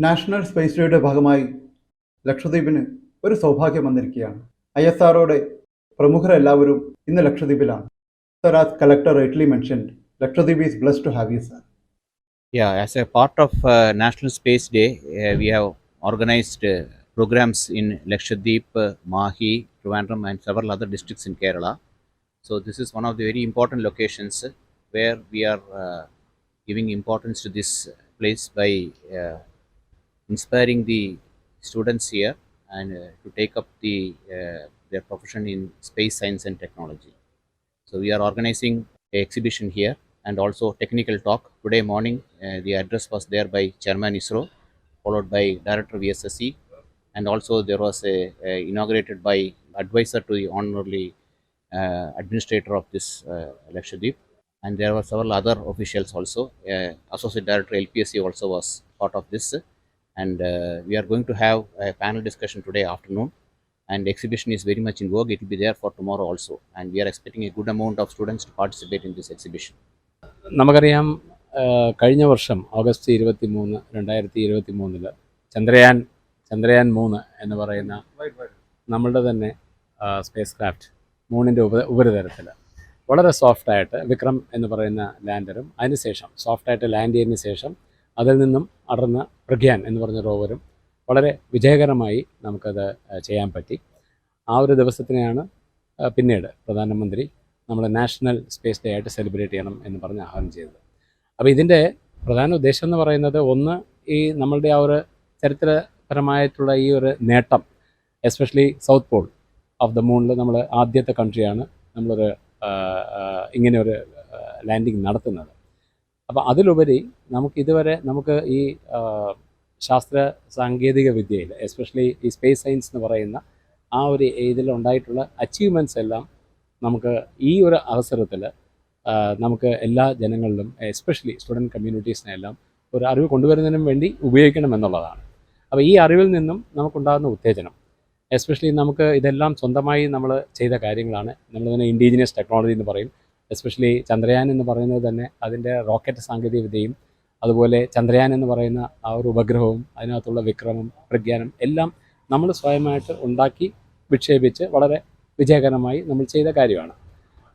National space ഡേയുടെ ഭാഗമായി ലക്ഷദ്വീപിന് ഒരു സൗഭാഗ്യം വന്നിരിക്കുകയാണ് ഐ എസ് ആർഒയുടെ പ്രമുഖരെല്ലാവരും ഇന്ന് ലക്ഷദ്വീപിലാണ് sir as collector rightly mentioned Lakshadweep is bless to have you sir Yeah, as a part of uh, National Space Day, uh, we have organized uh, programs in Lakshadweep, uh, Mahi, Trivandrum, and several other districts in Kerala. So, this is one of the very important locations uh, where we are uh, giving importance to this place by uh, inspiring the students here and uh, to take up the uh, their profession in space science and technology. So, we are organizing an exhibition here and also technical talk. Today morning, uh, the address was there by Chairman ISRO, followed by Director VSSC, and also there was a, a inaugurated by advisor to the honorary uh, administrator of this uh, Lakshadweep, and there were several other officials also. Uh, Associate Director LPSC also was part of this, and uh, we are going to have a panel discussion today afternoon. And exhibition is very much in vogue. It will be there for tomorrow also, and we are expecting a good amount of students to participate in this exhibition. നമുക്കറിയാം കഴിഞ്ഞ വർഷം August ഇരുപത്തി മൂന്ന് രണ്ടായിരത്തി ഇരുപത്തി മൂന്നിൽ ചന്ദ്രയാൻ ചന്ദ്രയാൻ മൂന്ന് എന്ന് പറയുന്ന നമ്മളുടെ തന്നെ സ്പേസ് ക്രാഫ്റ്റ് മൂണിന്റെ ഉപ ഉപരിതലത്തിൽ വളരെ സോഫ്റ്റായിട്ട് വിക്രം എന്ന് പറയുന്ന ലാൻഡറും അതിനുശേഷം സോഫ്റ്റായിട്ട് ലാൻഡ് ചെയ്തതിന് ശേഷം അതിൽ നിന്നും അടർന്ന പ്രഗ്യാൻ എന്ന് പറഞ്ഞ റോവറും വളരെ വിജയകരമായി നമുക്കത് ചെയ്യാൻ പറ്റി. ആ ഒരു ദിവസത്തിനെയാണ് പിന്നീട് പ്രധാനമന്ത്രി നമ്മൾ നാഷണൽ സ്പേസ് ഡേ ആയിട്ട് സെലിബ്രേറ്റ് ചെയ്യണം എന്ന് പറഞ്ഞ് ആഹ്വാനം ചെയ്തത്. അപ്പോൾ ഇതിന്റെ പ്രധാന ഉദ്ദേശം എന്ന് പറയുന്നത് ഒന്ന് ഈ നമ്മളുടെ ആ ഒരു ചരിത്രപരമായിട്ടുള്ള ഈ ഒരു നേട്ടം especially south pole of the മൂണിൽ നമ്മൾ ആദ്യത്തെ കൺട്രിയാണ് നമ്മളൊരു ഇങ്ങനെ ഒരു ലാൻഡിങ് നടത്തുന്നത്. അപ്പോൾ അതിലുപരി നമുക്ക് ഇതുവരെ നമുക്ക് ഈ ശാസ്ത്ര സാങ്കേതിക വിദ്യയിൽ എസ്പെഷ്യലി ഈ സ്പേസ് സയൻസ് എന്ന് പറയുന്ന ആ ഒരു ഇതിലുണ്ടായിട്ടുള്ള അച്ചീവ്മെന്റ്സ് എല്ലാം നമുക്ക് ഈ ഒരു അവസരത്തിൽ നമുക്ക് എല്ലാ ജനങ്ങളിലും എസ്പെഷ്യലി സ്റ്റുഡന്റ് കമ്മ്യൂണിറ്റീസിനെല്ലാം ഒരു അറിവ് കൊണ്ടുവരുന്നതിനും വേണ്ടി ഉപയോഗിക്കണം എന്നുള്ളതാണ്. അപ്പോൾ ഈ അറിവിൽ നിന്നും നമുക്കുണ്ടാകുന്ന ഉത്തേജനം എസ്പെഷ്യലി നമുക്ക് ഇതെല്ലാം സ്വന്തമായി നമ്മൾ ചെയ്ത കാര്യങ്ങളാണ്. നമ്മളിതിനെ ഇൻഡിജിനിയസ് ടെക്നോളജി എന്ന് പറയും. എസ്പെഷ്യലി ചന്ദ്രയാൻ എന്ന് പറയുന്നത് തന്നെ അതിന്റെ റോക്കറ്റ് സാങ്കേതികവിദ്യയും അതുപോലെ ചന്ദ്രയാൻ എന്ന് പറയുന്ന ആ ഒരു ഉപഗ്രഹവും അതിനകത്തുള്ള വിക്രമം പ്രജ്ഞാനം എല്ലാം നമ്മൾ സ്വയമായിട്ട് ഉണ്ടാക്കി വിക്ഷേപിച്ച് വളരെ വിജയകരമായി നമ്മൾ ചെയ്ത കാര്യമാണ്.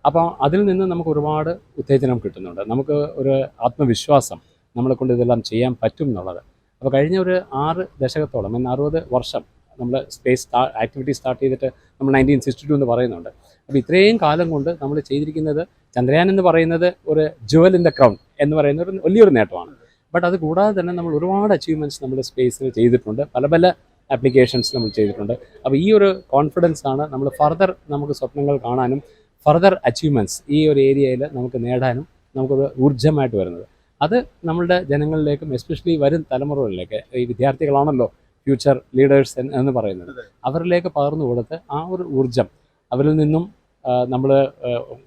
അപ്പോൾ അതിൽ നിന്ന് നമുക്ക് ഒരുപാട് ഉത്തേജനം കിട്ടുന്നുണ്ട്. നമുക്ക് ഒരു ആത്മവിശ്വാസം നമ്മളെ കൊണ്ട് ഇതെല്ലാം ചെയ്യാൻ പറ്റും എന്നുള്ളത്. അപ്പോൾ കഴിഞ്ഞ ഒരു ആറ് ദശകത്തോളം എന്നാൽ അറുപത് വർഷം നമ്മൾ സ്പേസ് ആക്ടിവിറ്റി സ്റ്റാർട്ട് ചെയ്തിട്ട് നമ്മൾ നയന്റീൻ സിക്സ്റ്റി ടു എന്ന് പറയുന്നുണ്ട്. അപ്പോൾ ഇത്രയും കാലം കൊണ്ട് നമ്മൾ ചെയ്തിരിക്കുന്നത് ചന്ദ്രയാൻ എന്ന് പറയുന്നത് ഒരു ജുവൽ ഇൻ ദ ക്രൗൺ എന്ന് പറയുന്ന ഒരു വലിയൊരു നേട്ടമാണ്. ബട്ട് അത് കൂടാതെ തന്നെ നമ്മൾ ഒരുപാട് അച്ചീവ്മെന്റ്സ് നമ്മൾ സ്പേസിൽ ചെയ്തിട്ടുണ്ട്. പല പല ആപ്ലിക്കേഷൻസ് നമ്മൾ ചെയ്തിട്ടുണ്ട്. അപ്പോൾ ഈ ഒരു കോൺഫിഡൻസ് ആണ് നമ്മൾ ഫർദർ നമുക്ക് സ്വപ്നങ്ങൾ കാണാനും ഫർദർ അച്ചീവ്മെന്റ്സ് ഈ ഒരു ഏരിയയിൽ നമുക്ക് നേടാനും നമുക്കൊരു ഊർജമായിട്ട് വരുന്നത്. അത് നമ്മളുടെ ജനങ്ങളിലേക്കും എസ്പെഷ്യലി വരും തലമുറകളിലേക്ക് ഈ വിദ്യാർത്ഥികളാണല്ലോ ഫ്യൂച്ചർ ലീഡേഴ്സ് എന്ന് പറയുന്നത്. അവരിലേക്ക് പകർന്നു കൊടുത്ത് ആ ഒരു ഊർജം അവരിൽ നിന്നും നമ്മൾ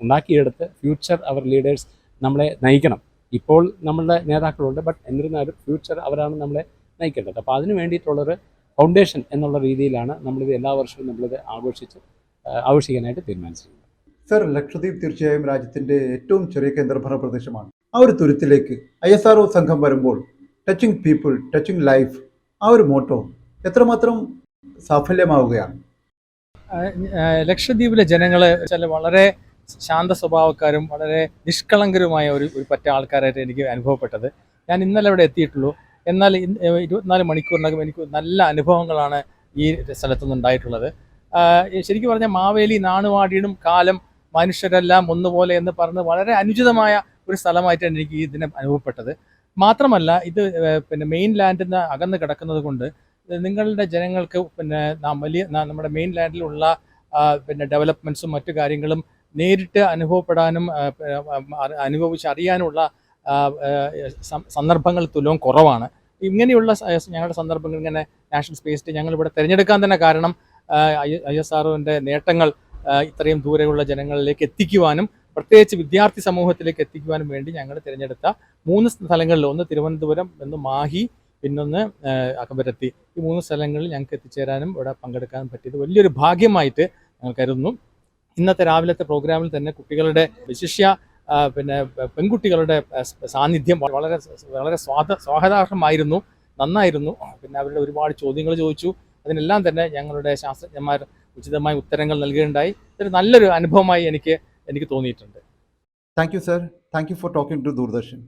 ഉണ്ടാക്കിയെടുത്ത് ഫ്യൂച്ചർ അവർ ലീഡേഴ്സ് നമ്മളെ നയിക്കണം. ഇപ്പോൾ നമ്മളുടെ നേതാക്കളുണ്ട് ബട്ട് എന്നിരുന്നാലും ഫ്യൂച്ചർ അവരാണ് നമ്മളെ നയിക്കേണ്ടത്. അപ്പോൾ അതിന് വേണ്ടിയിട്ടുള്ളൊരു ഫൗണ്ടേഷൻ എന്നുള്ള രീതിയിലാണ് നമ്മളിത് എല്ലാ വർഷവും നമ്മളിത് ആഘോഷിച്ച് ആഘോഷിക്കാനായിട്ട് തീരുമാനിച്ചിരിക്കുന്നത്. സർ ലക്ഷദ്വീപ് തീർച്ചയായും രാജ്യത്തിന്റെ ഏറ്റവും ചെറിയ കേന്ദ്രഭരണ പ്രദേശമാണ്. ആ ഒരു തുരുത്തിലേക്ക് ഐ എസ് ആർ സംഘം വരുമ്പോൾ ടച്ചിങ് പീപ്പിൾ ടച്ചിങ് ലൈഫ് ആ ഒരു മോട്ടോ എത്രമാത്രം സാഫല്യമാവുകയാണ്? ലക്ഷദ്വീപിലെ ജനങ്ങൾ ചില വളരെ ശാന്ത സ്വഭാവക്കാരും വളരെ നിഷ്കളങ്കരുമായ ഒരു ഒരു പറ്റ ആൾക്കാരായിട്ട് എനിക്ക് അനുഭവപ്പെട്ടത്. ഞാൻ ഇന്നലെ ഇവിടെ എത്തിയിട്ടുള്ളൂ. എന്നാൽ ഇരുപത്തിനാല് മണിക്കൂറിനകം എനിക്ക് നല്ല അനുഭവങ്ങളാണ് ഈ സ്ഥലത്തു ഉണ്ടായിട്ടുള്ളത്. ശരിക്കും പറഞ്ഞാൽ മാവേലി നാണുവാടിയിടും കാലം മനുഷ്യരെല്ലാം ഒന്നുപോലെ എന്ന് പറഞ്ഞ് വളരെ അനുചിതമായ ഒരു സ്ഥലമായിട്ടാണ് എനിക്ക് ഇതിനെ അനുഭവപ്പെട്ടത്. മാത്രമല്ല ഇത് പിന്നെ മെയിൻ ലാൻഡിൽ നിന്ന് അകന്ന് കിടക്കുന്നത് കൊണ്ട് നിങ്ങളുടെ ജനങ്ങൾക്ക് പിന്നെ വലിയ നമ്മുടെ മെയിൻ ലാൻഡിലുള്ള പിന്നെ ഡെവലപ്മെന്റ്സും മറ്റു കാര്യങ്ങളും നേരിട്ട് അനുഭവപ്പെടാനും ആ, അനുഭവിച്ച് അറിയാനുള്ള ആ, ആ, സം- സന്ദർഭങ്ങൾ തുലവും കുറവാണ്. ഇങ്ങനെയുള്ള ഞങ്ങളുടെ സന്ദർഭങ്ങൾ ഇങ്ങനെ നാഷണൽ സ്പേസ് ഡേ ഞങ്ങൾ ഇവിടെ തിരഞ്ഞെടുക്കാൻ തന്നെ കാരണം ഐ എസ് ആർഒന്റെ നേട്ടങ്ങൾ ഇത്രയും ദൂരെയുള്ള ജനങ്ങളിലേക്ക് എത്തിക്കുവാനും പ്രത്യേകിച്ച് വിദ്യാർത്ഥി സമൂഹത്തിലേക്ക് എത്തിക്കുവാനും വേണ്ടി ഞങ്ങൾ തിരഞ്ഞെടുത്ത മൂന്ന് സ്ഥലങ്ങളിൽ ഒന്ന് തിരുവനന്തപുരം ഒന്ന് മാഹി പിന്നൊന്ന് അകമ്പരത്തി. ഈ മൂന്ന് സ്ഥലങ്ങളിൽ ഞങ്ങൾക്ക് എത്തിച്ചേരാനും ഇവിടെ പങ്കെടുക്കാനും പറ്റിയത് വലിയൊരു ഭാഗ്യമായിട്ട് ഞങ്ങൾ കരുതുന്നു. ഇന്നത്തെ രാവിലത്തെ പ്രോഗ്രാമിൽ തന്നെ കുട്ടികളുടെ വിശിഷ്യ പിന്നെ പെൺകുട്ടികളുടെ സാന്നിധ്യം വളരെ വളരെ സ്വാദ സ്വാഗതാർഹമായിരുന്നു നന്നായിരുന്നു. പിന്നെ അവരുടെ ഒരുപാട് ചോദ്യങ്ങൾ ചോദിച്ചു. അതിനെല്ലാം തന്നെ ഞങ്ങളുടെ ശാസ്ത്രജ്ഞന്മാർ ഉചിതമായ ഉത്തരങ്ങൾ നൽകുകയുണ്ടായി. ഇതൊരു നല്ലൊരു അനുഭവമായി എനിക്ക് എനിക്ക് തോന്നിയിട്ടുണ്ട്. Thank you sir thank you for talking to Doordarshan